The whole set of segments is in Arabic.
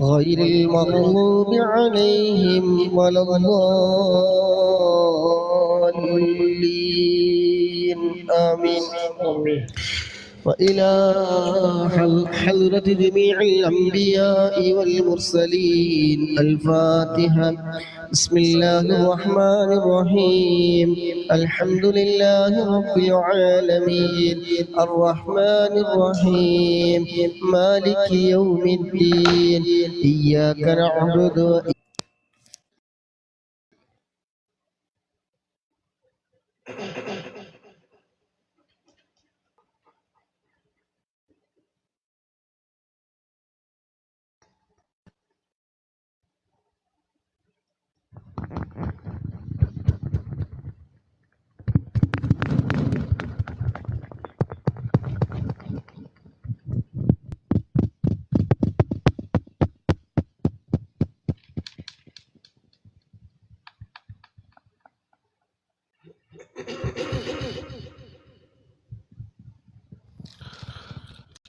غير المغضوب عليهم ولا الضالين. آمين. وإلى حضرة جميع الأنبياء والمرسلين. الفاتحة. بسم الله الرحمن الرحيم. الحمد لله رب العالمين. الرحمن الرحيم. مالك يوم الدين. إياك نعبد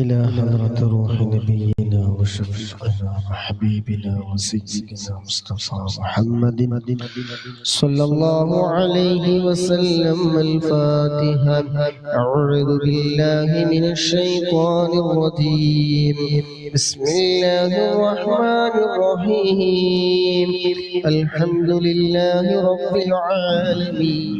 إلى حضرة روح نبينا وشفيعنا وحبيبنا وسيدنا مصطفى محمد. صلى الله عليه وسلم الفاتحة. أعوذ بالله من الشيطان الرجيم. بسم الله الرحمن الرحيم. الحمد لله رب العالمين.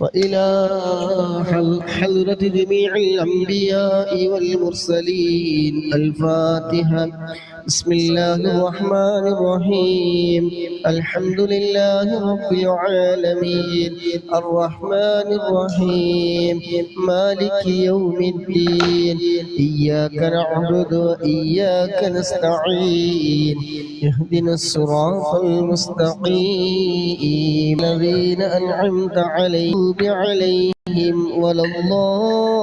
وإلى حضرة جميع الأنبياء والمرسلين الفاتحة بسم الله الرحمن الرحيم. الحمد لله رب العالمين. الرحمن الرحيم. مالك يوم الدين. إياك نعبد وإياك نستعين. اهدنا الصراط المستقيم. الذين أنعمت عليهم ولا الله